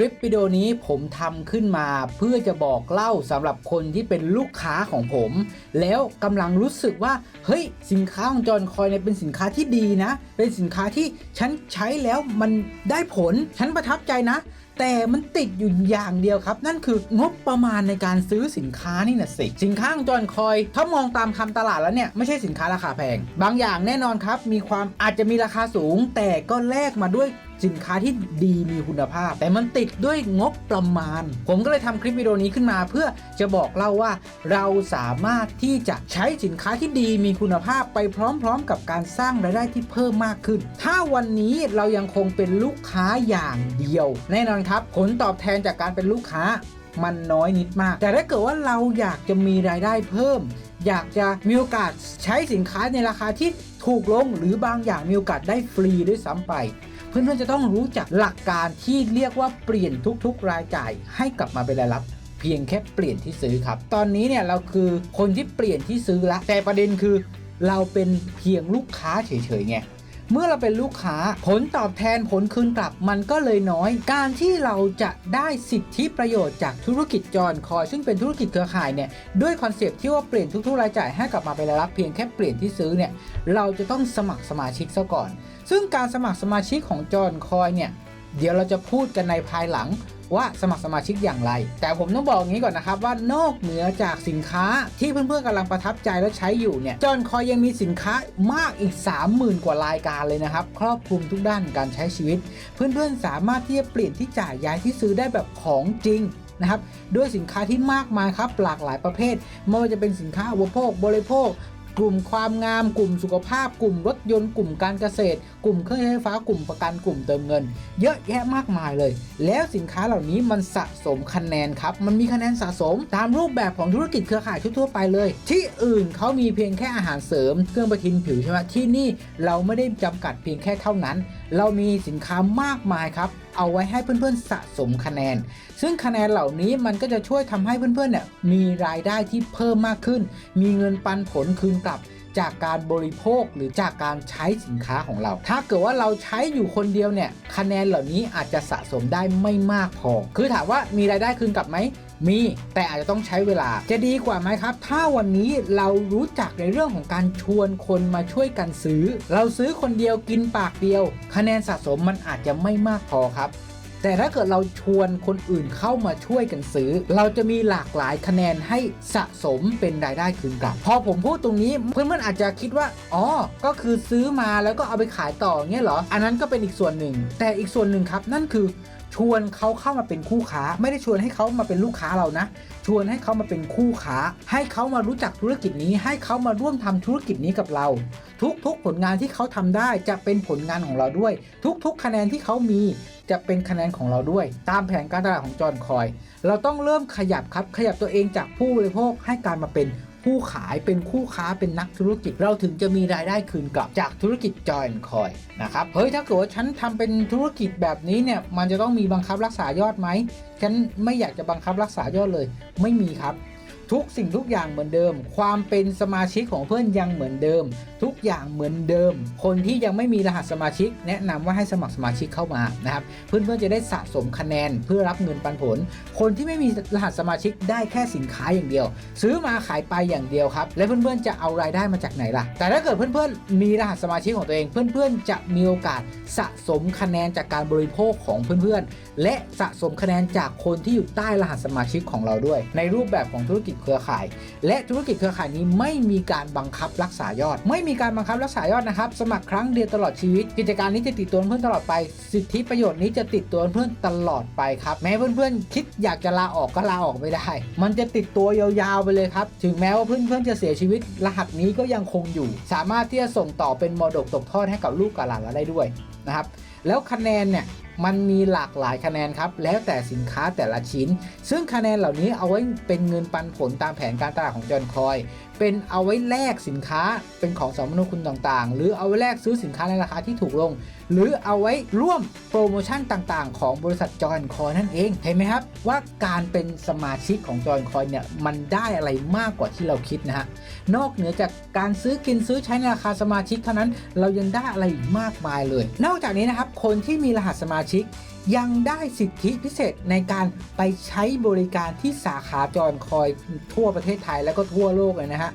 คลิปวิดีโอนี้ผมทำขึ้นมาเพื่อจะบอกเล่าสำหรับคนที่เป็นลูกค้าของผม แล้วกำลังรู้สึกว่า เฮ้ย สินค้าของจอห์นคอยเนี่ยเป็นสินค้าที่ดีนะ เป็นสินค้าที่ฉันใช้แล้วมันได้ผล ฉันประทับใจนะ แต่มันติดอยู่อย่างเดียวครับ นั่นคืองบประมาณในการซื้อสินค้านี่นะสิ สินค้าของจอห์นคอย ถ้ามองตามคำตลาดแล้วเนี่ยไม่ใช่สินค้าราคาแพง บางอย่างแน่นอนครับ มีความอาจจะมีราคาสูง แต่ก็แลกมาด้วย สินค้าที่ดีมีคุณภาพ แต่มันติดด้วยงบประมาณ ผมก็เลยทำคลิปวิดีโอนี้ขึ้นมา เพื่อจะบอกเล่าว่า เราสามารถที่จะใช้สินค้าที่ดีมีคุณภาพไปพร้อม ๆ กับการสร้างรายได้ที่เพิ่มมากขึ้น ถ้าวันนี้เรายังคงเป็นลูกค้าอย่างเดียว แน่นอนครับ ผลตอบแทนจากการเป็นลูกค้ามันน้อยนิดมาก แต่ถ้าเกิดว่าเราอยากจะมีรายได้เพิ่ม อยากจะมีโอกาสใช้สินค้าในราคาที่ถูกลง หรือบางอย่างมีโอกาสได้ฟรีด้วยซ้ำไป เพื่อนๆจะต้องรู้จักหลักการที่เรียกว่าเปลี่ยนทุกๆ รายจ่ายให้กลับมาเป็นรายรับเพียงแค่เปลี่ยนที่ซื้อครับ ตอนนี้เนี่ยเราคือคนที่เปลี่ยนที่ซื้อละแต่ประเด็นคือ เราเป็นเพียงลูกค้าเฉยๆไง เมื่อเราเป็นลูกค้าผลตอบแทนผลคืนกลับมันก็เลยน้อย การที่เราจะได้สิทธิประโยชน์จากธุรกิจจอนคอย ซึ่งเป็นธุรกิจเครือข่ายเนี่ยด้วยคอนเซปที่ว่าเปลี่ยนทุกๆรายจ่ายให้กลับมาเป็นรายรับเพียงแค่เปลี่ยนที่ซื้อเนี่ยเราจะต้องสมัครสมาชิกซะก่อน ซึ่งการสมัครสมาชิกของจอนคอยเนี่ยเดี๋ยวเราจะพูดกันในภายหลัง ว่าสมัครสมาชิกอย่างไร แต่ผมต้องบอกอย่างนี้ก่อนนะครับว่านอกเหนือจากสินค้าที่เพื่อนๆกำลังประทับใจและใช้อยู่เนี่ยจอนคอยยังมีสินค้ามากอีก 30,000 กว่ารายการเลยนะครับ ครอบคลุมทุกด้านการใช้ชีวิต เพื่อนๆสามารถที่จะเปลี่ยนที่จ่ายย้ายที่ซื้อได้แบบของจริงนะครับด้วยสินค้าที่มากมายครับหลากหลายประเภทไม่ว่าจะเป็นสินค้าอุปโภคบริโภค กลุ่มความงามกลุ่มสุขภาพ กลุ่มรถยนต์กลุ่มการเกษตร กลุ่มเครื่องใช้ไฟฟ้ากลุ่มประกันกลุ่มเติมเงิน เยอะแยะมากมายเลย แล้วสินค้าเหล่านี้มันสะสมคะแนนครับ มันมีคะแนนสะสม ตามรูปแบบของธุรกิจเครือข่ายทั่วไปเลย ที่อื่นเขามีเพียงแค่อาหารเสริม เครื่องประทินผิวใช่ไหมที่นี่เราไม่ได้จำกัดเพียงแค่เท่านั้น เรามีสินค้ามากมายครับ เอาไว้ให้เพื่อนๆสะสมคะแนน ซึ่งคะแนนเหล่านี้มันก็จะช่วยทำให้เพื่อนๆเนี่ยมีรายได้ที่เพิ่มมากขึ้น มีเงินปันผลคืนกลับ จากการบริโภคหรือจากการใช้สินค้าของเรา ถ้าเกิดว่าเราใช้อยู่คนเดียวเนี่ยคะแนนเหล่านี้อาจจะสะสมได้ไม่มากพอ คือถามว่ามีรายได้คืนกลับไหมมีแต่อาจจะต้องใช้เวลาจะดีกว่าไหมครับ ถ้าวันนี้เรารู้จักในเรื่องของการชวนคนมาช่วยกันซื้อ เราซื้อคนเดียวกินปากเดียว คะแนนสะสมมันอาจจะไม่มากพอครับ แต่ถ้าเกิดเราชวนคนอื่นเข้ามาช่วยกันซื้อ เราจะมีหลากหลายคะแนนให้สะสมเป็นรายได้คืนกลับ พอผมพูดตรงนี้เพื่อนๆอาจจะคิดว่า อ๋อ ก็คือซื้อมาแล้วก็เอาไปขายต่อเงี้ยเหรอ อันนั้นก็เป็นอีกส่วนหนึ่ง แต่อีกส่วนหนึ่งครับ นั่นคือชวนเขาเข้ามาเป็นคู่ค้า ไม่ได้ชวนให้เขามาเป็นลูกค้าเรานะ ชวนให้เขามาเป็นคู่ค้า ให้เขามารู้จักธุรกิจนี้ ให้เขามาร่วมทำธุรกิจนี้กับเรา ทุกๆ ผลงานที่เขาทำได้จะเป็นผลงานของเราด้วย ทุกๆ คะแนนที่เขามีจะเป็นคะแนนของเราด้วย ตามแผนการตลาดของจอห์นคอย เราต้องเริ่มขยับครับ ขยับตัวเองจากผู้บริโภคให้การมาเป็นผู้ขายเป็นคู่ค้าเป็นนักธุรกิจ เราถึงจะมีรายได้คืนกลับจากธุรกิจจอยคอยนะครับเฮ้ยถ้าเกิดว่าฉันทำเป็นธุรกิจแบบนี้เนี่ยมันจะต้องมีบังคับรักษายอดไหมฉันไม่อยากจะบังคับรักษายอดเลย ไม่มีครับ ทุกสิ่งทุกอย่างเหมือนเดิม ความเป็นสมาชิกของเพื่อนยังเหมือนเดิม ทุกอย่างเหมือนเดิม คนที่ยังไม่มีรหัสสมาชิก แนะนำว่าให้สมัครสมาชิกเข้ามานะครับเพื่อนๆจะได้สะสมคะแนนเพื่อรับเงินปันผล คนที่ไม่มีรหัสสมาชิกได้แค่สินค้าอย่างเดียว ซื้อมาขายไปอย่างเดียวครับ และเพื่อนๆจะเอารายได้มาจากไหนล่ะ แต่ถ้าเกิดเพื่อนๆ มีรหัสสมาชิกของตัวเอง เพื่อนๆจะมีโอกาสสะสมคะแนนจากการบริโภคของเพื่อนๆและสะสมคะแนนจากคนที่อยู่ใต้รหัสสมาชิกของเราด้วย ในรูปแบบของธุรกิจเครือข่าย และธุรกิจเครือข่ายนี้ไม่มีการบังคับรักษายอด ไม่มีการบังคับรักษายอดนะครับ สมัครครั้งเดียวตลอดชีวิต กิจการนี้จะติดตัวเพื่อนตลอดไป สิทธิประโยชน์นี้จะติดตัวเพื่อนตลอดไปครับ แม้เพื่อนๆ คิดอยากจะลาออกก็ลาออกไม่ได้ มันจะติดตัวยาวๆไปเลยครับ ถึงแม้ว่าเพื่อนๆจะเสียชีวิต รหัสนี้ก็ยังคงอยู่ สามารถที่จะส่งต่อเป็นมรดกตกทอดให้กับลูกกับหลานเราได้ด้วยนะครับ แล้วคะแนนเนี่ย มันมีหลากหลายคะแนนครับ แล้วแต่สินค้าแต่ละชิ้น ซึ่งคะแนนเหล่านี้เอาไว้เป็นเงินปันผลตามแผนการตลาดของจอห์นคอย เป็นเอาไว้แลกสินค้าเป็นของสมนาคุณต่างๆ หรือเอาไว้แลกซื้อสินค้าในราคาที่ถูกลง หรือเอาไว้ร่วมโปรโมชั่นต่างๆ ของบริษัทจอห์นคอยนั่นเองเห็นไหมครับ ว่าการเป็นสมาชิกของจอห์นคอยเนี่ยมันได้อะไรมากกว่าที่เราคิดนะฮะนอกเหนือจากการซื้อกินซื้อใช้ในราคาสมาชิกเท่านั้น เรายังได้อะไรอีกมากมายเลย นอกจากนี้นะครับคนที่มีรหัสสมาชิก ยังได้สิทธิพิเศษในการไปใช้บริการที่สาขาจอนคอยทั่วประเทศไทยแล้วก็ทั่วโลกเลยนะฮะ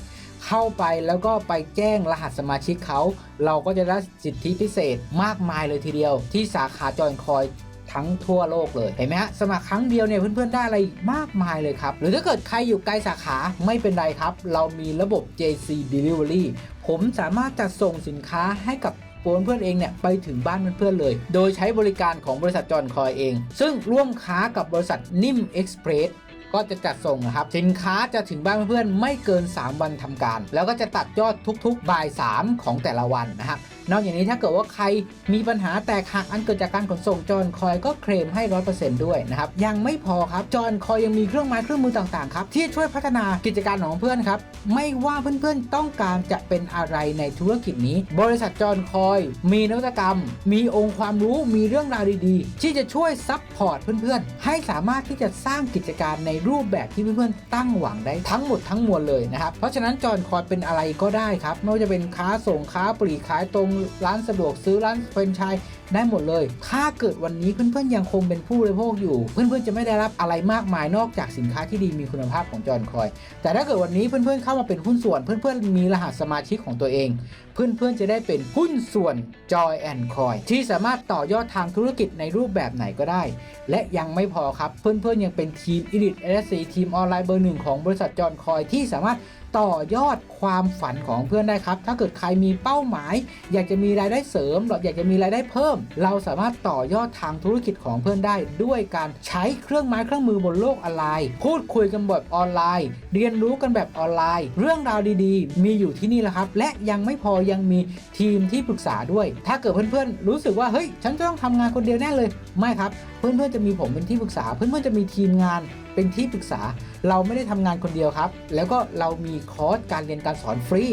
เข้าไปแล้วก็ไปแจ้งรหัสสมาชิกเขา เราก็จะได้สิทธิพิเศษมากมายเลยทีเดียว ที่สาขาจอยคอยทั้งทั่วโลกเลยเห็นไหมฮะสมัครครั้งเดียวเนี่ยเพื่อนๆได้อะไรมากมายเลยครับ หรือถ้าเกิดใครอยู่ไกลสาขาไม่เป็นไรครับ เรามีระบบ JC Delivery ผมสามารถจัดส่งสินค้าให้กับ เพื่อนเองเนี่ยไปถึงบ้านเพื่อนๆเลย โดยใช้บริการของบริษัทจอนคอยเอง ซึ่งร่วมค้ากับบริษัทนิ่มเอ็กซ์เพรสก็จะจัดส่งนะครับ สินค้าจะถึงบ้านเพื่อนๆไม่เกิน 3 วันทำการ แล้วก็จะตัดยอดทุกๆบ่าย 3 ของแต่ละวันนะครับ นอกจากนี้ถ้าเกิดว่าใครมีปัญหาแตกหักอันเกิดจากการขนส่งจอนคอยก็เคลมให้ 100%ด้วยนะครับ ยังไม่พอครับจอนคอยยังมีเครื่องไม้เครื่องมือต่างๆครับที่ช่วยพัฒนากิจการของเพื่อนครับ ไม่ว่าเพื่อนๆต้องการจะเป็นอะไรในธุรกิจนี้ บริษัทจอนคอย มีนวัตกรรม มีองค์ความรู้มีเรื่องราวดีๆ ที่จะช่วยซัพพอร์ตเพื่อนๆ ให้สามารถที่จะสร้างกิจการในรูปแบบที่เพื่อนๆตั้งหวังได้ทั้งหมดทั้งมวลเลยนะครับเพราะฉะนั้นจอนคอยเป็นอะไรก็ได้ครับไม่ว่าจะเป็นค้าส่งค้าปลีกขายตรงร้านสะดวกซื้อร้านเฟรนไชส์ได้หมดเลย ถ้าเกิดวันนี้เพื่อนๆยังคงเป็นผู้บริโภคอยู่ เพื่อนๆจะไม่ได้รับอะไรมากมายนอกจากสินค้าที่ดีมีคุณภาพของจอนคอย แต่ถ้าเกิดวันนี้เพื่อนๆเข้ามาเป็นหุ้นส่วน เพื่อนๆมีรหัสสมาชิกของตัวเอง เพื่อนๆจะได้เป็นหุ้นส่วน Joy and Coin ที่สามารถต่อยอดทางธุรกิจในรูปแบบไหนก็ได้ และยังไม่พอครับเพื่อนๆยังเป็นทีม Elite LSC ทีมออนไลน์เบอร์หนึ่งของบริษัทจอนคอยที่สามารถ ต่อยอดความฝันของเพื่อนได้ครับ ถ้าเกิดใครมีเป้าหมาย อยากจะมีรายได้เสริมหรืออยากจะมีรายได้เพิ่ม เราสามารถต่อยอดทางธุรกิจของเพื่อนได้ ด้วยการใช้เครื่องไม้เครื่องมือบนโลกออนไลน์ พูดคุยกันแบบออนไลน์ เรียนรู้กันแบบออนไลน์ เรื่องราวดีๆ มีอยู่ที่นี่แหละครับ และยังไม่พอยังมีทีมที่ปรึกษาด้วย ถ้าเกิดเพื่อนๆรู้สึกว่าเฮ้ยฉันจะต้องทำงานคนเดียวแน่เลยไม่ครับ เพื่อนๆจะมีผมเป็นที่ปรึกษา เพื่อนๆจะมีทีมงาน เป็นที่ปรึกษาเราไม่ได้ทำงานคนเดียวครับ แล้วก็เรามีคอร์สการเรียนการสอนฟรี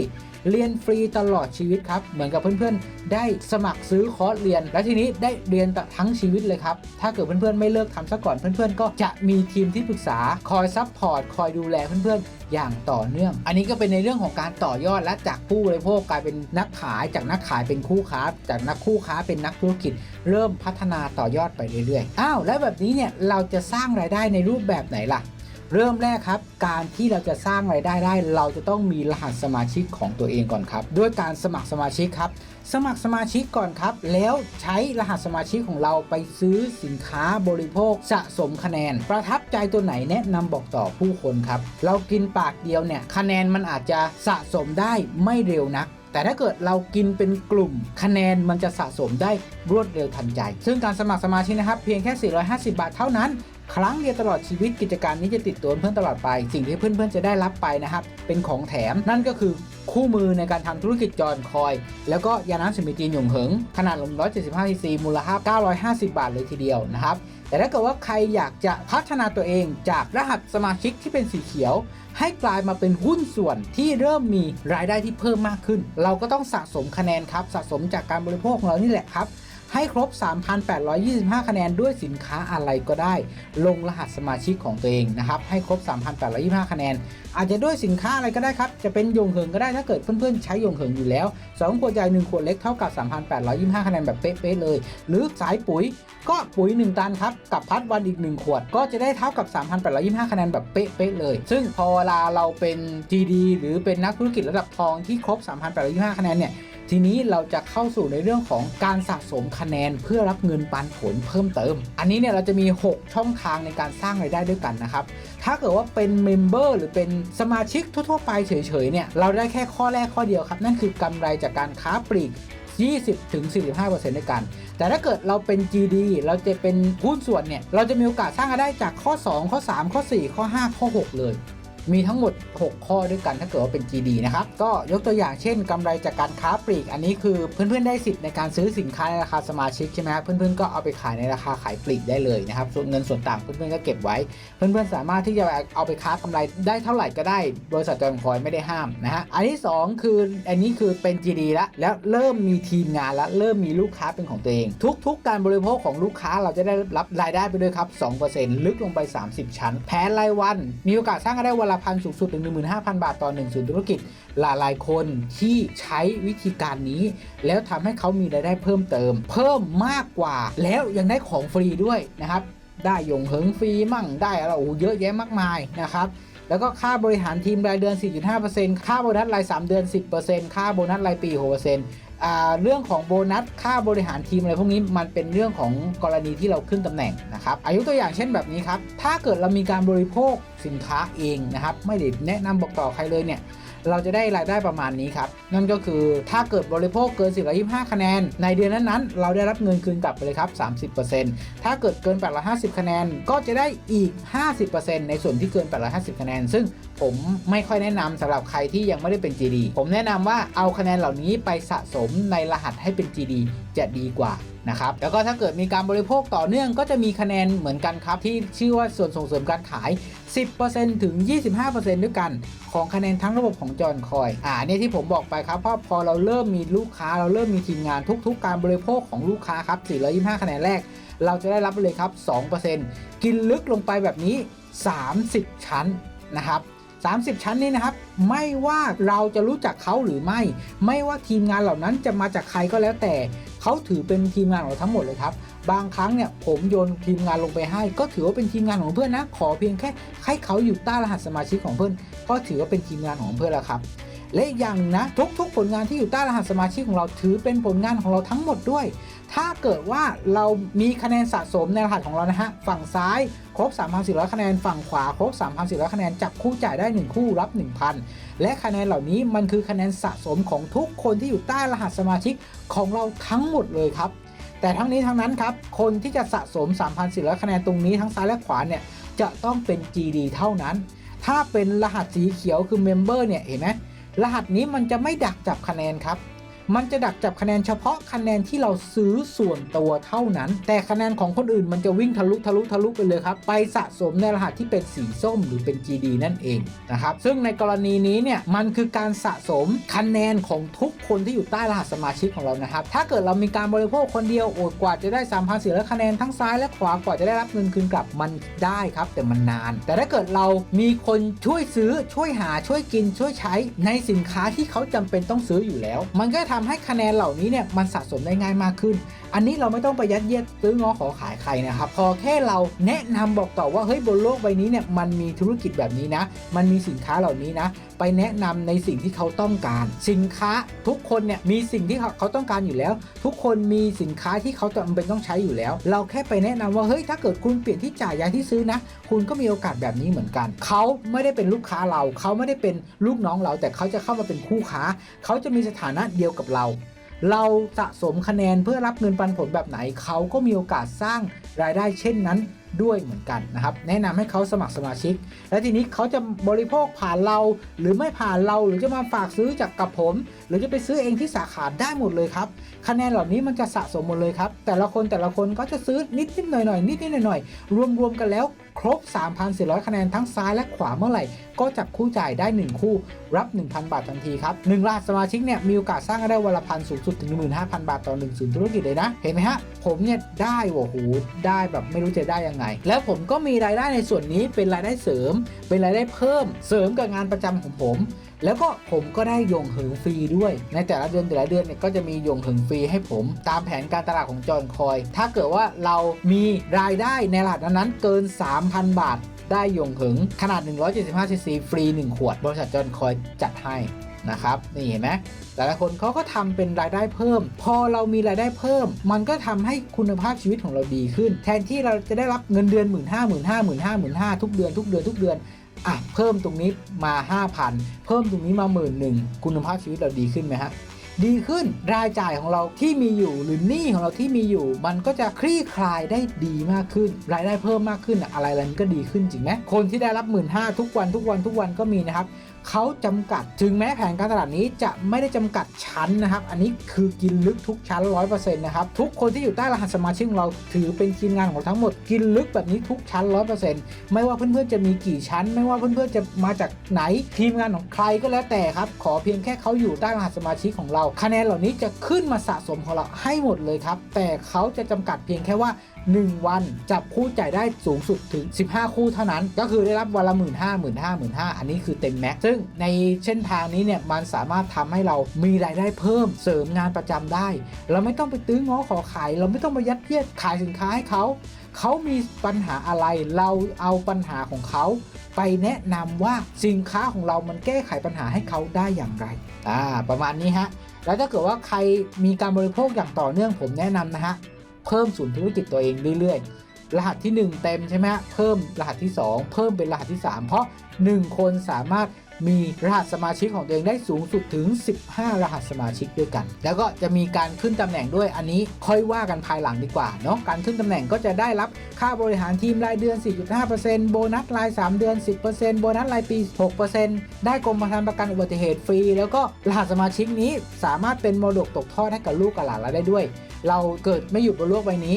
เรียนฟรีตลอดชีวิตครับ เหมือนกับเพื่อนๆ ได้สมัครซื้อคอร์สเรียน และทีนี้ได้เรียนทั้งชีวิตเลยครับ ถ้าเกิดเพื่อนๆ ไม่เลิกทำซะก่อนเพื่อนๆ ก็จะมีทีมที่ปรึกษาคอยซัพพอร์ตคอยดูแลเพื่อนๆอย่างต่อเนื่อง อันนี้ก็เป็นในเรื่องของการต่อยอดและจากผู้บริโภคกลายเป็นนักขาย จากนักขายเป็นคู่ค้า จากนักคู่ค้าเป็นนักธุรกิจ เริ่มพัฒนาต่อยอดไปเรื่อยๆ อ้าว แล้วแบบนี้เนี่ยเราจะสร้างรายได้ในรูปแบบไหนล่ะ เริ่มแรกครับ การที่เราจะสร้างรายได้ได้ เราจะต้องมีรหัสสมาชิกของตัวเองก่อนครับ ด้วยการสมัครสมาชิกครับ สมัครสมาชิกก่อนครับ แล้วใช้รหัสสมาชิกของเราไปซื้อสินค้าบริโภคสะสมคะแนน ประทับใจตัวไหนแนะนำบอกต่อผู้คนครับ เรากินปากเดียวเนี่ยคะแนนมันอาจจะสะสมได้ไม่เร็วนักแต่ถ้าเกิดเรากินเป็นกลุ่มคะแนนมันจะสะสมได้รวดเร็วทันใจ ซึ่งการสมัครสมาชิกนะครับ เพียงแค่ 450 บาทเท่านั้น ครั้งเดียวตลอดชีวิตกิจการนี้จะติดตัวเพื่อนตลอดไป สิ่งที่เพื่อนๆจะได้รับไปนะครับ เป็นของแถมนั่นก็คือคู่มือในการทำธุรกิจจอนคอย แล้วก็ยาน้ำสมิจีนหยงเหิง ขนาดลม175ซีซีมูลค่า 950 บาทเลยทีเดียวนะครับ แต่ถ้าเกิดว่าใครอยากจะพัฒนาตัวเองจากรหัสสมาชิกที่เป็นสีเขียว ให้กลายมาเป็นหุ้นส่วนที่เริ่มมีรายได้ที่เพิ่มมากขึ้น เราก็ต้องสะสมคะแนนครับสะสมจากการบริโภคของเรานี่แหละครับ ให้ครบ 3,825 คะแนนด้วยสินค้าอะไรก็ได้ ลงรหัสสมาชิกของตัวเองนะครับให้ครบ 3,825 คะแนน อาจจะด้วยสินค้าอะไรก็ได้ครับจะเป็นยงเหิงก็ได้ถ้าเกิดเพื่อนๆใช้ยงเหิงอยู่แล้ว 2 ขวดใหญ่ 1 ขวดเล็กเท่ากับ 3,825 คะแนนแบบเป๊ะๆเลย หรือสายปุ๋ยก็ปุ๋ย 1 ตันครับกับพัดวันอีก 1 ขวด ก็จะได้เท่ากับ 3,825 คะแนนแบบเป๊ะๆเลย ซึ่งพอเวลาเราเป็น GD หรือเป็นนักธุรกิจระดับทองที่ครบ 3,825 คะแนนเนี่ย ทีนี้เราจะเข้าสู่ในเรื่องของการสะสมคะแนนเพื่อรับเงินปันผลเพิ่มเติม อันนี้เนี่ยเราจะมี 6 ช่องทางในการสร้างรายได้ด้วยกันนะครับ ถ้าเกิดว่าเป็นเมมเบอร์หรือเป็นสมาชิกทั่วๆไปเฉยๆเนี่ยเราได้แค่ข้อแรกข้อเดียวครับ นั่นคือกำไรจากการค้าปลีก 20-45%ด้วยกัน แต่ถ้าเกิดเราเป็น GD เราจะเป็นหุ้นส่วนเนี่ย เราจะมีโอกาสสร้างรายได้จากข้อ 2 ข้อ 3 ข้อ 4 ข้อ 5 ข้อ 6 เลย มีทั้งหมด 6 ข้อด้วยกันถ้าเกิดว่าเป็น GD นะครับ ก็ยกตัวอย่างเช่นกำไรจากการค้าปลีก อันนี้คือเพื่อนๆได้สิทธิ์ในการซื้อสินค้าในราคาสมาชิกใช่ไหมครับเพื่อนๆก็เอาไปขายในราคาขายปลีกได้เลยนะครับส่วนเงินส่วนต่างเพื่อนๆก็เก็บไว้ เพื่อนๆสามารถที่จะเอาไปค้ากำไรได้เท่าไหร่ก็ได้ บริษัทจอยคอยไม่ได้ห้ามนะฮะอันที่ 2 คืออันนี้คือเป็น GD แล้วแล้วเริ่มมีทีมงานแล้วเริ่มมีลูกค้าเป็นของตัวเอง ทุก ๆ การบริโภคของลูกค้าเราจะได้รับรายได้ไปด้วยครับ2%ลึกลงไป 30 ชั้น แผนรายวัน มีโอกาสสร้างได้วันละพันสูงสุดถึง15,000 บาทต่อ1ศูนย์ธุรกิจ หลายหลายคนที่ใช้วิธีการนี้ แล้วทำให้เขามีรายได้เพิ่มเติม เพิ่มมากกว่า แล้วยังได้ของฟรีด้วยนะครับ ได้ยงเหิงฟรีมั่งได้อะไรโอ้เยอะแยะมากมายนะครับ แล้วก็ค่าบริหารทีมรายเดือน 4.5%ค่าโบนัสราย 3 เดือน 10%ค่าโบนัสรายปี 6%เรื่องของโบนัสค่าบริหารทีมอะไรพวกนี้มันเป็นเรื่องของกรณีที่เราขึ้นตำแหน่งนะครับอายุตัวอย่างเช่นแบบนี้ครับ ถ้าเกิดเรามีการบริโภคสินค้าเองนะครับ ไม่ได้แนะนำบอกต่อใครเลยเนี่ย เราจะได้รายได้ประมาณนี้ครับ นั่นก็คือถ้าเกิดบริโภคเกิน 425 คะแนน ในเดือนนั้นๆ เราได้รับเงินคืนกลับไปเลยครับ 30%ถ้าเกิดเกิน 850 คะแนน ก็จะได้อีก 50%ในส่วนที่เกิน 850 คะแนน ซึ่งผมไม่ค่อยแนะนำสำหรับใครที่ยังไม่ได้เป็น GD ผมแนะนำว่าเอาคะแนนเหล่านี้ไปสะสมในรหัสให้เป็น GD จะดีกว่า นะครับแล้วก็ถ้าเกิดมีการบริโภคต่อเนื่องก็จะมีคะแนนเหมือนกันครับ ที่ชื่อว่าส่วนส่งเสริมการขาย 10%ถึง 25%ด้วยกัน ของคะแนนทั้งระบบของจอนคอย อ่าเนี่ยที่ผมบอกไปครับเพราะพอเราเริ่มมีลูกค้าเราเริ่มมีทีมงานทุก ๆ การบริโภคของลูกค้าครับ425 คะแนนแรก เราจะได้รับเลยครับ 2%กินลึกลงไปแบบนี้ 30 ชั้นนะครับ30 ชั้นนี้นะครับ ไม่ว่าเราจะรู้จักเขาหรือไม่ ไม่ว่าทีมงานเหล่านั้นจะมาจากใครก็แล้วแต่ เขาถือเป็นทีมงานของเราทั้งหมดเลยครับ บางครั้งเนี่ยผมโยนทีมงานลงไปให้ ก็ถือว่าเป็นทีมงานของเพื่อนนะ ขอเพียงแค่ให้เขาอยู่ใต้รหัสสมาชิกของเพื่อน ก็ถือว่าเป็นทีมงานของเพื่อนแล้วครับและอีกอย่างหนึ่งนะทุกๆ ผลงานที่อยู่ใต้รหัสสมาชิกของเราถือเป็นผลงานของเราทั้งหมดด้วย ถ้าเกิดว่าเรามีคะแนนสะสมในรหัสของเรานะฮะ ฝั่งซ้ายครบ 3,400 คะแนน ฝั่งขวาครบ 3,400 คะแนน จับคู่จ่ายได้ 1 คู่รับ 1,000 และคะแนนเหล่านี้มันคือคะแนนสะสมของทุกคนที่อยู่ใต้รหัสสมาชิกของเราทั้งหมดเลยครับ แต่ทั้งนี้ทั้งนั้นครับ คนที่จะสะสม 3,400 คะแนนตรงนี้ทั้งซ้ายและขวาเนี่ยจะต้องเป็น GD เท่านั้น ถ้าเป็นรหัสสีเขียวคือ Member เนี่ยเห็นไหมรหัสนี้มันจะไม่ดักจับคะแนนครับ มันจะดักจับคะแนนเฉพาะคะแนนที่เราซื้อส่วนตัวเท่านั้น แต่คะแนนของคนอื่นมันจะวิ่งทะลุทะลุทะลุไปเลยครับ ไปสะสมในรหัสที่เป็นสีส้มหรือเป็น GD นั่นเองนะครับ ซึ่งในกรณีนี้เนี่ยมันคือการสะสมคะแนนของทุกคนที่อยู่ใต้รหัสสมาชิกของเรานะครับ ถ้าเกิดเรามีการบริโภคคนเดียวโอดกว่าจะได้3 4 0 0คะแนนทั้งซ้ายและขวากว่าจะได้รับเงินคืนกลับมันได้ครับ แต่มันนาน แต่ถ้าเกิดเรามีคนช่วยซื้อช่วยหาช่วยกินช่วยใช้ในสินค้าที่เขาจำเป็นต้องซื้ออยู่แล้ว มันก็ทำให้คะแนนเหล่านี้เนี่ยมันสะสมได้ง่ายมากขึ้น อันนี้เราไม่ต้องไปยัดเยียดซื้องอขอขายใครนะครับ พอแค่เราแนะนำบอกต่อว่าเฮ้ยบนโลกใบนี้เนี่ยมันมีธุรกิจแบบนี้นะ มันมีสินค้าเหล่านี้นะ ไปแนะนำในสิ่งที่เขาต้องการ สินค้าทุกคนเนี่ยมีสิ่งที่เขาเขาต้องการอยู่แล้ว ทุกคนมีสินค้าที่เขาจำเป็นต้องใช้อยู่แล้ว เราแค่ไปแนะนำว่าเฮ้ยถ้าเกิดคุณเปลี่ยนที่จ่ายยาที่ซื้อนะ คุณก็มีโอกาสแบบนี้เหมือนกัน เขาไม่ได้เป็นลูกค้าเรา เขาไม่ได้เป็นลูกน้องเรา แต่เขาจะเข้ามาเป็นคู่ค้า เขาจะมีสถานะเดียวกับเรา เราสะสมคะแนนเพื่อรับเงินปันผลแบบไหนเขาก็มีโอกาสสร้างรายได้เช่นนั้น ด้วยเหมือนกันนะครับ แนะนำให้เขาสมัครสมาชิก และทีนี้เขาจะบริโภคผ่านเราหรือไม่ผ่านเราหรือจะมาฝากซื้อจากกับผม หรือจะไปซื้อเองที่สาขาได้หมดเลยครับ คะแนนเหล่านี้มันจะสะสมหมดเลยครับ แต่ละคนแต่ละคนก็จะซื้อนิดนิดหน่อยหน่อยนิดนิดหน่อยหน่อยรวมรวมกันแล้วครบ 3,400 คะแนนทั้งซ้ายและขวาเมื่อไหร่ ก็จับคู่จ่ายได้ 1 คู่รับ 1,000 บาททันทีครับ1รหัสสมาชิกเนี่ยมีโอกาสสร้างรายได้วันละพันสูงสุดถึง 15,000 บาทต่อ1ศูนย์ธุรกิจเลยนะ เห็นไหมฮะผมเนี่ยได้โอ้โหได้แบบไม่รู้จะได้ยังไงแล้วผมก็มีรายได้ในส่วนนี้เป็นรายได้เสริม เป็นรายได้เพิ่ม เสริมกับงานประจำของผม แล้วก็ผมก็ได้ยงเหิงฟรีด้วย ในแต่ละเดือนแต่ละเดือนเนี่ยก็จะมียงเหิงฟรีให้ผม ตามแผนการตลาดของจอห์นคอย ถ้าเกิดว่าเรามีรายได้ในรหัสนั้นๆเกิน 3,000 บาทได้ยงเหิงขนาด 175ซีซีฟรี 1 ขวด บริษัทจอห์นคอยจัดให้ นะครับนี่เห็นไหมแต่ละคนเขาก็ทำเป็นรายได้เพิ่ม พอเรามีรายได้เพิ่ม มันก็ทำให้คุณภาพชีวิตของเราดีขึ้น แทนที่เราจะได้รับเงินเดือน1 5 0 0 0 0 5 0 0 0 0 5 0 0 0 0 5ทุกเดือนทุกเดือนทุกเดือนอะเพิ่มตรงนี้มา 5,000 เพิ่มตรงนี้มาหมื่นหนึ่งคุณภาพชีวิตเราดีขึ้นไหมฮะดีขึ้นรายจ่ายของเราที่มีอยู่หรือหนี้ของเราที่มีอยู่ มันก็จะคลี่คลายได้ดีมากขึ้น รายได้เพิ่มมากขึ้นอะไรอะไรมันก็ดีขึ้นจริงไหมคนที่ได้รับ1 5ื่นห้าทุกวันทุกวันทุกวันก็มีนะครับ เขาจำกัด ถึงแม้แผนการตลาดนี้จะไม่ได้จำกัดชั้นนะครับ อันนี้คือกินลึกทุกชั้น 100%นะครับ ทุกคนที่อยู่ใต้รหัสสมาชิกของเราถือเป็นทีมงานของเราทั้งหมด กินลึกแบบนี้ทุกชั้น 100%ไม่ว่าเพื่อนๆจะมีกี่ชั้น ไม่ว่าเพื่อนๆจะมาจากไหน ทีมงานของใครก็แล้วแต่ครับ ขอเพียงแค่เขาอยู่ใต้รหัสสมาชิกของเรา คะแนนเหล่านี้จะขึ้นมาสะสมของเราให้หมดเลยครับ แต่เขาจะจำกัดเพียงแค่ว่า1 วันจับคู่จ่ายได้สูงสุดถึง 15 คู่เท่านั้น ก็คือได้รับวันละ1 5 0 0 0 0 1 5 0 0 0 1 5 0 0อันนี้คือเต็มแม็กซ์ซึ่งในเส้นทางนี้เนี่ยมันสามารถทำให้เรามีรายได้เพิ่มเสริมงานประจำได้ เราไม่ต้องไปตื้อง้อขอขาย เราไม่ต้องไปยัดเยียดขายสินค้าให้เขาเขามีปัญหาอะไรเราเอาปัญหาของเขา ไปแนะนำว่าสินค้าของเรามันแก้ไขปัญหาให้เขาได้อย่างไรอ่าประมาณนี้ฮะแล้วถ้าเกิดว่าใครมีการบริโภคอย่างต่อเนื่องผมแนะนำนะฮะ เพิ่มศูนย์ธุรกิจตัวเองเรื่อยๆ รหัสที่ 1 เต็มใช่ไหมเพิ่มรหัสที่ 2 เพิ่มเป็นรหัสที่ 3 เพราะ 1 คนสามารถ มีรหัสสมาชิกของตัวเองได้สูงสุดถึง 15 รหัสสมาชิกด้วยกัน แล้วก็จะมีการขึ้นตำแหน่งด้วยอันนี้ค่อยว่ากันภายหลังดีกว่าเนาะการขึ้นตำแหน่งก็จะได้รับค่าบริหารทีมรายเดือน 4.5%โบนัสราย 3 เดือน 10%โบนัสรายปี 6%ได้กรมธรรม์ประกันอุบัติเหตุฟรี แล้วก็รหัสสมาชิกนี้สามารถเป็นมรดกตกทอดให้กับลูกกับหลานเราได้ด้วย เราเกิดไม่อยู่บนโลกใบนี้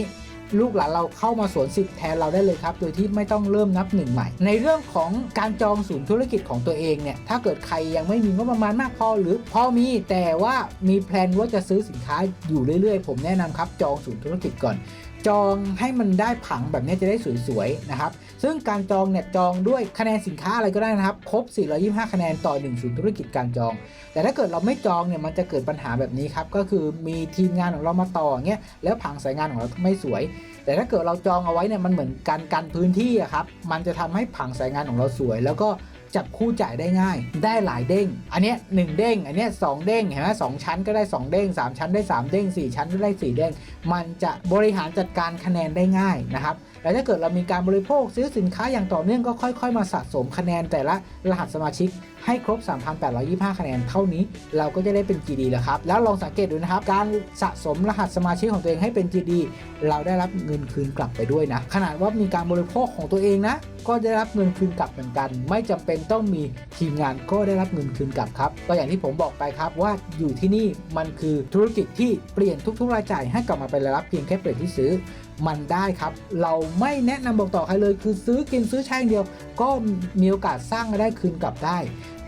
ลูกหลานเราเข้ามาสวนสิทธิ์แทนเราได้เลยครับ โดยที่ไม่ต้องเริ่มนับหนึ่งใหม่ ในเรื่องของการจองศูนย์ธุรกิจของตัวเองเนี่ย ถ้าเกิดใครยังไม่มีงบประมาณมากพอ หรือพอมีแต่ว่ามีแพลนว่าจะซื้อสินค้าอยู่เรื่อยๆ ผมแนะนำครับจองศูนย์ธุรกิจก่อน จองให้มันได้ผังแบบนี้จะได้สวยๆนะครับ ซึ่งการจองเนี่ยจองด้วยคะแนนสินค้าอะไรก็ได้นะครับ ครบ 425 คะแนนต่อ1ศูนย์ธุรกิจการจอง แต่ถ้าเกิดเราไม่จองเนี่ยมันจะเกิดปัญหาแบบนี้ครับ ก็คือมีทีมงานของเรามาต่อเงี้ย แล้วผังสายงานของเราไม่สวย แต่ถ้าเกิดเราจองเอาไว้เนี่ยมันเหมือนการกันพื้นที่อะครับ มันจะทำให้ผังสายงานของเราสวย แล้วก็ จับคู่จ่ายได้ง่าย ได้หลายเด้ง อันเนี้ยหนึ่งเด้ง อันเนี้ยสองเด้งเห็นไหมสองชั้นก็ได้ 2 เด้ง 3 ชั้นได้ 3 เด้ง 4 ชั้นก็ได้ 4 เด้ง มันจะบริหารจัดการคะแนนได้ง่ายนะครับแล้วถ้าเกิดเรามีการบริโภคซื้อสินค้าอย่างต่อเนื่องก็ค่อย ๆ มาสะสมคะแนนแต่ละรหัสสมาชิก ให้ครบ 3,825 คะแนนเท่านี้ เราก็จะได้เป็น GD แล้วครับ แล้วลองสังเกตดูนะครับ การสะสมรหัสสมาชิกของตัวเองให้เป็น GD เราได้รับเงินคืนกลับไปด้วยนะ ขนาดว่ามีการบริโภคของตัวเองนะก็ได้รับเงินคืนกลับเหมือนกัน ไม่จำเป็นต้องมีทีมงานก็ได้รับเงินคืนกลับครับก็อย่างที่ผมบอกไปครับว่าอยู่ที่นี่มันคือธุรกิจที่เปลี่ยนทุกๆรายจ่ายให้กลับมาเป็นรายรับเพียงแค่เปลี่ยนที่ซื้อ มันได้ครับ เราไม่แนะนำบอกต่อใครเลย คือซื้อกินซื้อใช้อย่างเดียว ก็มีโอกาสสร้างรายได้คืนกลับได้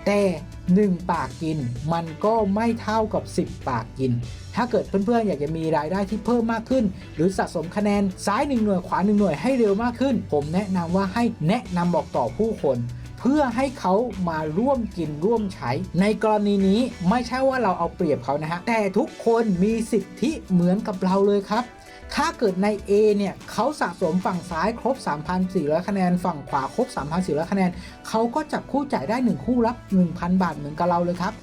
แต่ 1 ปากกิน มันก็ไม่เท่ากับ 10 ปากกิน ถ้าเกิดเพื่อนๆ อยากจะมีรายได้ที่เพิ่มมากขึ้น หรือสะสมคะแนนซ้าย 1 หน่วยขวา 1 หน่วยให้เร็วมากขึ้น ผมแนะนำว่าให้แนะนำบอกต่อผู้คนเพื่อให้เขามาร่วมกินร่วมใช้ ในกรณีนี้ไม่ใช่ว่าเราเอาเปรียบเขานะฮะ แต่ทุกคนมีสิทธิเหมือนกับเราเลยครับ ถ้าเกิดใน A เนี่ยเขาสะสมฝั่งซ้ายครบ 3,400 คะแนน ฝั่งขวาครบ 3,400 คะแนน เขาก็จับคู่จ่ายได้ 1 คู่รับ 1,000 บาทเหมือนกับเราเลยครับ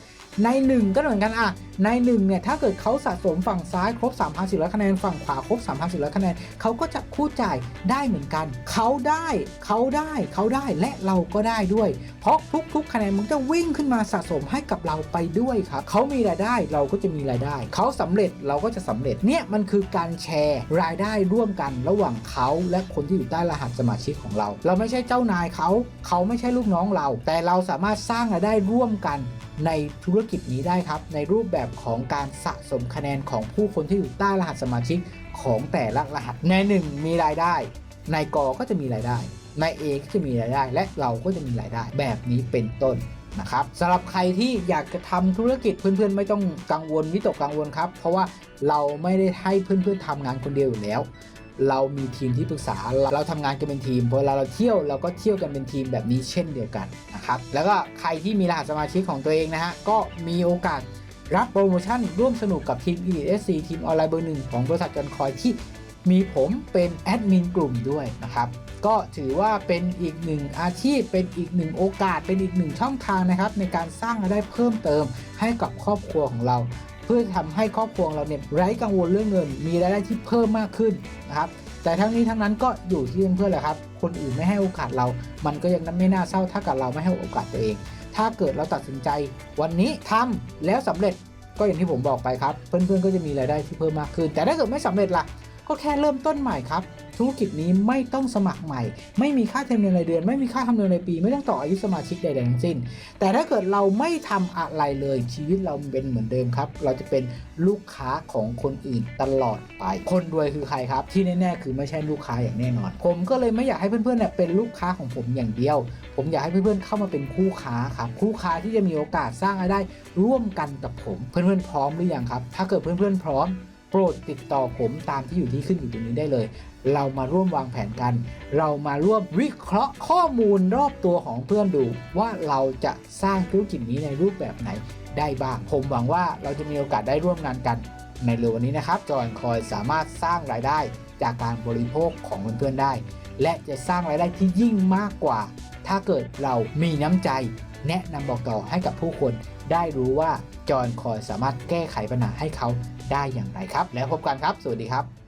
ใน 1 ก็เหมือนกันอะใน1เนี่ยถ้าเกิดเขาสะสมฝั่งซ้ายครบ 3,400 คะแนนฝั่งขวาครบ 3,400 คะแนนเขาก็จับคู่จ่ายได้เหมือนกันเขาได้เขาได้เขาได้และเราก็ได้ด้วย เพราะทุกๆ คะแนนมันจะวิ่งขึ้นมาสะสมให้กับเราไปด้วยครับเขามีรายได้เราก็จะมีรายได้ เขาสำเร็จเราก็จะสำเร็จเนี่ยมันคือการแชร์รายได้ร่วมกันระหว่างเขาและคนที่อยู่ใต้รหัสสมาชิกของเรา เราไม่ใช่เจ้านายเขาเขาไม่ใช่ลูกน้องเรา แต่เราสามารถสร้างรายได้ร่วมกัน ในธุรกิจนี้ได้ครับ ในรูปแบบของการสะสมคะแนนของผู้คนที่อยู่ใต้รหัสสมาชิกของแต่ละรหัสในหนึ่งมีรายได้ ในกอก็จะมีรายได้ ใน A ก็จะมีรายได้ และเราก็จะมีรายได้ แบบนี้เป็นต้นนะครับสำหรับใครที่อยากจะทำธุรกิจเพื่อนๆ ไม่ต้องกังวลวิตกกังวลครับ เพราะว่าเราไม่ได้ให้เพื่อนๆทำงานคนเดียวอยู่แล้ว เรามีทีมที่ปรึกษา เราเราทำงานกันเป็นทีมพอเวลาเราเที่ยวเราก็เที่ยวกันเป็นทีมแบบนี้เช่นเดียวกันนะครับ แล้วก็ใครที่มีรหัสสมาชิกของตัวเองนะฮะ ก็มีโอกาสรับโปรโมชั่นร่วมสนุกกับทีม e l i t SC ทีมออนไลน์เบอร์หนึ่งของบริษัทจอนคอยที่มีผมเป็นแอดมินกลุ่มด้วยนะครับ ก็ถือว่าเป็นอีกหนึ่งอาชีพ เป็นอีกหนึ่งโอกาส เป็นอีกหนึ่งช่องทางนะครับ ในการสร้างรายได้เพิ่มเติมให้กับครอบครัวของเรา เพื่อทำให้ครอบครัวเราเนี่ยไร้กังวลเรื่องเงิน มีรายได้ที่เพิ่มมากขึ้นนะครับแต่ทั้งนี้ทั้งนั้นก็อยู่ที่เพื่อนๆแหละครับ คนอื่นไม่ให้โอกาสเรา มันก็ยังไม่น่าเศร้าถ้ากับเราไม่ให้โอกาสตัวเอง ถ้าเกิดเราตัดสินใจ วันนี้ทำแล้วสำเร็จก็อย่างที่ผมบอกไปครับ เพื่อนๆก็จะมีรายได้ที่เพิ่มมากขึ้น แต่ถ้าเกิดไม่สำเร็จล่ะ ก็แค่เริ่มต้นใหม่ครับ ธุรกิจนี้ไม่ต้องสมัครใหม่ ไม่มีค่าธรรมเนียมรายเดือน ไม่มีค่าธรรมเนียมรายปี ไม่ต้องต่ออายุสมาชิกใดๆทั้งสิ้น แต่ถ้าเกิดเราไม่ทำอะไรเลยชีวิตเราเป็นเหมือนเดิมครับ เราจะเป็นลูกค้าของคนอื่นตลอดไป คนรวยคือใครครับ ที่แน่ๆคือไม่ใช่ลูกค้าอย่างแน่นอน ผมก็เลยไม่อยากให้เพื่อนๆเนี่ยเป็นลูกค้าของผมอย่างเดียว ผมอยากให้เพื่อนๆเข้ามาเป็นคู่ค้าครับคู่ค้าที่จะมีโอกาสสร้างรายได้ร่วมกันกับผม เพื่อนๆพร้อมหรือยังครับ ถ้าเกิดเพื่อนๆพร้อมโปรดติดต่อผมตามที่อยู่ที่ขึ้นอยู่ตรงนี้ได้เลย เรามาร่วมวางแผนกัน เรามาร่วมวิเคราะห์ข้อมูลรอบตัวของเพื่อนดูว่าเราจะสร้างธุรกิจนี้ในรูปแบบไหนได้บ้าง ผมหวังว่าเราจะมีโอกาสได้ร่วมงานกัน ในเร็ววันนี้นะครับจอยคอยสามารถสร้างรายได้จากการบริโภคของเพื่อนๆได้ และจะสร้างรายได้ที่ยิ่งมากกว่า ถ้าเกิดเรามีน้ำใจ แนะนำบอกต่อให้กับผู้คน ได้รู้ว่าจอยคอยสามารถแก้ไขปัญหาให้เขาได้อย่างไรครับ แล้วพบกันครับ สวัสดีครับ